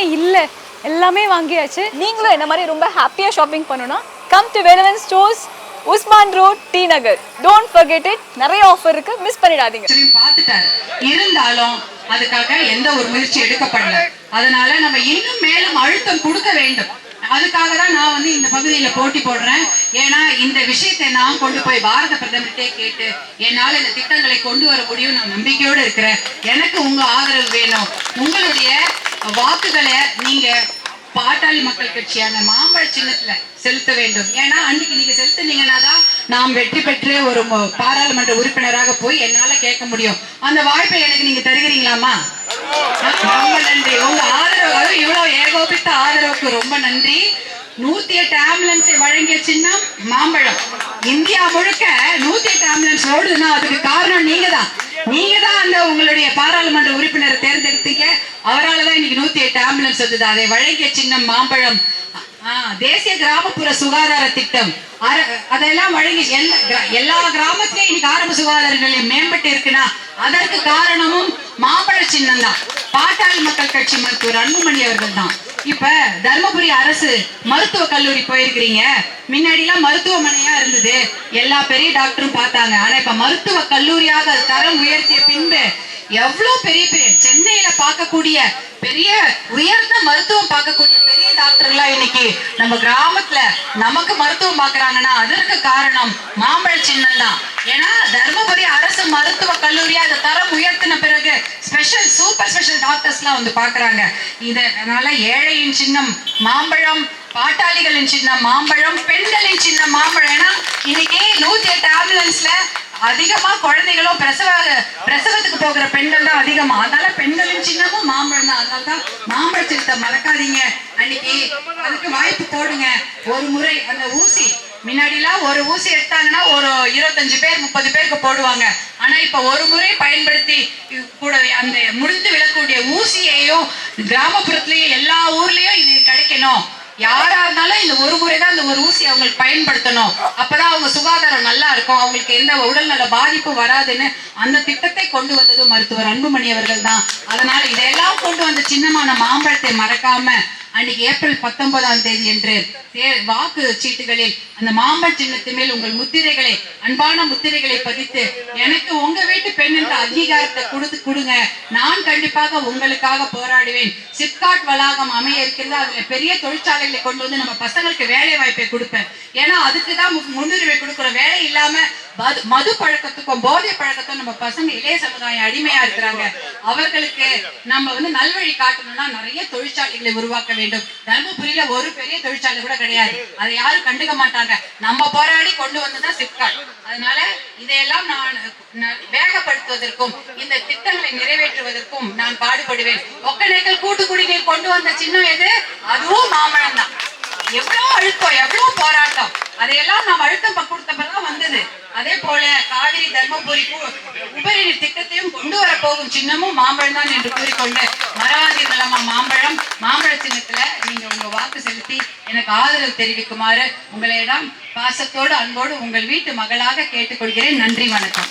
எதுவுமே இல்லை. எல்லாமே வாங்கியாச்சு. நீங்களும் என்ன மாதிரி ரொம்ப ஹாப்பியாக ஷாப்பிங் பண்ணணும்னா come to Velavan stores Usman road T Nagar don't forget it. நிறைய ஆஃபர் இருக்கு. மிஸ் பண்ணிடாதீங்க. பார்த்துட்டாரு. இருந்தாலும் அதுக்காக எந்த ஒரு முயற்சி எடுக்கப்படல. அதனால நம்ம இன்னும் மேலும் அழுத்தம் கொடுக்க வேண்டும். அதுக்காக தான் நான் வந்து இந்த பகுதியில போட்டி போடுறேன். ஏன்னா இந்த விஷயத்தை நான் கொண்டு போய் பாரத பிரதமர்கிட்டே கேட்டு என்னால இந்த திட்டங்களை கொண்டு வர முடியும் நான் நம்பிக்கையோடு இருக்கிறேன். எனக்கு உங்க ஆதரவு வேணும். உங்களுடைய வாக்குகளை நீங்க பாட்டாளி மக்கள் கட்சியான மாம்பழ சின்னத்துல செலுத்த வேண்டும். ஏன்னா அன்னைக்கு நீங்க செலுத்துனீங்கன்னா தான் நாம் வெற்றி பெற்று ஒரு பாராளுமன்ற உறுப்பினராக போய் என்னால கேட்க முடியும். அந்த வாய்ப்பை எனக்கு நீங்க தருகிறீங்களாமா ரொம்ப நன்றி. உங்க ஆதரவு இவ்வளவு ஏகோபித்த ஆதரவுக்கு ரொம்ப நன்றி. நூத்தி எட்டு ஆம்புலன்ஸை வழங்கிய சின்னம் மாம்பழம். இந்தியா முழுக்க நூத்தி எட்டு ஆம்புலன்ஸ் ஓடுதுன்னா அதுக்கு காரணம் நீங்க தான் நீங்க தான் அந்த உங்களுடைய பாராளுமன்ற உறுப்பினரை தேர்ந்தெடுத்தீங்க. அவரால் தான் இன்னைக்கு நூத்தி எட்டு ஆம்புலன்ஸ் வந்தது. அதை வழங்கிய சின்னம் மாம்பழம் தேசிய கிராமப்புற சுகாதார திட்டம். அதெல்லாம் வழங்கி எல்லா கிராமத்திலயும் இன்னைக்கு ஆரம்ப சுகாதார நிலையம் மேம்பட்டு இருக்குன்னா அதற்கு காரணமும் மாம்பழ சின்னம் தான். பாட்டாளி மக்கள் கட்சி மருத்துவர் அன்புமணி அவர்கள் தான். இப்ப தர்மபுரி அரசு மருத்துவ கல்லூரி போயிருக்கிறீங்க. முன்னாடி எல்லாம் மருத்துவமனையா இருந்தது. எல்லா பெரிய டாக்டரும் பார்த்தாங்க. ஆனா இப்ப மருத்துவ கல்லூரியாக அது தரம் உயர்த்திய பின்பு எவ்வளவு பெரிய பெரிய சென்னையில பார்க்கக்கூடிய பெரிய உயர்ந்த மருத்துவம் பார்க்கக்கூடிய பெரிய டாக்டர்களா இன்னைக்கு நம்ம கிராமத்துல நமக்கு மருத்துவம் பாக்குறாங்கன்னா அதற்கு காரணம் மாம்பழ சின்னம் தான். ஏன்னா தர்மபுரி அரசு மருத்துவ கல்லூரியா அதை தரம் உயர்த்தின பிறகு ஸ்பெஷல் சூப்பர் ஸ்பெஷல் டாக்டர்ஸ்லாம் வந்து பாக்குறாங்க இதனால ஏழையின் சின்னம் மாம்பழம் பாட்டாளிகளின் சின்னம் மாம்பழம் பெண்களின் சின்னம் மாம்பழம். ஏன்னா இன்னைக்கு நூத்தி எட்டு ஆம்புலன்ஸ்ல அதிகமா குழந்தைகளும் பிரசவ போகிற பெண்கள் தான் அதிகமா. அதனால பெண்களின் சின்னமும் மாம்பழம் தான். அதனால தான் மாம்பழ சின்னத்தை மறக்காதீங்க. அன்னைக்கு அதுக்கு வாய்ப்பு போடுங்க. ஒரு முறை அந்த ஊசி முன்னாடிலாம் ஒரு ஊசி எடுத்தாங்கன்னா ஒரு இருபத்தஞ்சு பேர் முப்பது பேருக்கு போடுவாங்க. ஆனா இப்ப ஒரு முறை பயன்படுத்தி கூட அந்த முடிந்து விழக்கூடிய ஊசியையும் கிராமப்புறத்துலயும் எல்லா ஊர்லயும் இது கிடைக்கணும். யாரா இருந்தாலும் இந்த ஒரு முறை தான் இந்த ஒரு ஊசி அவங்களுக்கு பயன்படுத்தணும். அப்பதான் அவங்க சுகாதாரம் நல்லா இருக்கும். அவங்களுக்கு எந்த உடல்நல பாதிப்பும் வராதுன்னு அந்த திட்டத்தை கொண்டு வந்தது மருத்துவர் அன்புமணி அவர்கள் தான். அதனால இதையெல்லாம் கொண்டு வந்த சின்னமான மாம்பழத்தை மறக்காம அன்னைக்கு ஏப்ரல் பத்தொன்பதாம் தேதி என்று தே- வாக்கு சீட்டுகளில் அந்த மாம்பழ சின்னத்து மேல் உங்கள் முத்திரைகளை அன்பான முத்திரைகளை பதித்து எனக்கு உங்க வீட்டு பெண் என்ற அங்கீகாரத்தை கொடுத்து கொடுங்க. நான் கண்டிப்பாக உங்களுக்காக போராடுவேன். சிப்காட் வளாகம் அமைய இருக்கிறது. அதுல பெரிய தொழிற்சாலைகளை கொண்டு வந்து நம்ம பசங்களுக்கு வேலை வாய்ப்பை கொடுப்பேன். ஏன்னா அதுக்கு தான் முன்னுரிமை கொடுக்குறோம். வேலை இல்லாம மது- மது பழக்கத்துக்கும் போதை பழக்கத்துக்கும் நம்ம பசங்க இளைய சமுதாயம் அடிமையா இருக்கிறாங்க. அவர்களுக்கு நம்ம வந்து நல்வழி காட்டணும்னா நிறைய தொழிற்சாலைகளை உருவாக்க வேண்டும். தர்மபுரியில ஒரு பெரிய தொழிற்சாலை கூட கிடையாது. அதை யாரும் கண்டுக்க மாட்டாங்க. நம்ம போராடி கொண்டு வந்ததுதான் சிப்காட். அதனால இதையெல்லாம் நான் வேகப்படுத்துவதற்கும் இந்த திட்டங்களை நிறைவேற்றுவதற்கும் நான் பாடுபடுவேன். ஒக்கநேக்கல் கூட்டு குடிநீர் கொண்டு வந்த சின்னம் எது? அதுவும் மாமனம் தான் எவ்வளவு அழுத்தம் எவ்வளவு போராட்டம் அதையெல்லாம் நாம் அழுத்தம் ப- கொடுத்த பிறகுதான் வந்தது அதே போல காவிரி தர்மபுரி உபரி நீர் திட்டத்தையும் கொண்டு வர போகும் சின்னமும் மாம்பழம் தான் என்று கூறிக்கொண்டு மரவாதீர்களம்மா மாம்பழம் மாம்பழ சின்னத்துல நீங்க உங்க வாக்கு செலுத்தி எனக்கு ஆதரவு தெரிவிக்குமாறு உங்களிடம் பாசத்தோடு அன்போடு உங்கள் வீட்டு மகளாக கேட்டுக்கொள்கிறேன். நன்றி வணக்கம்.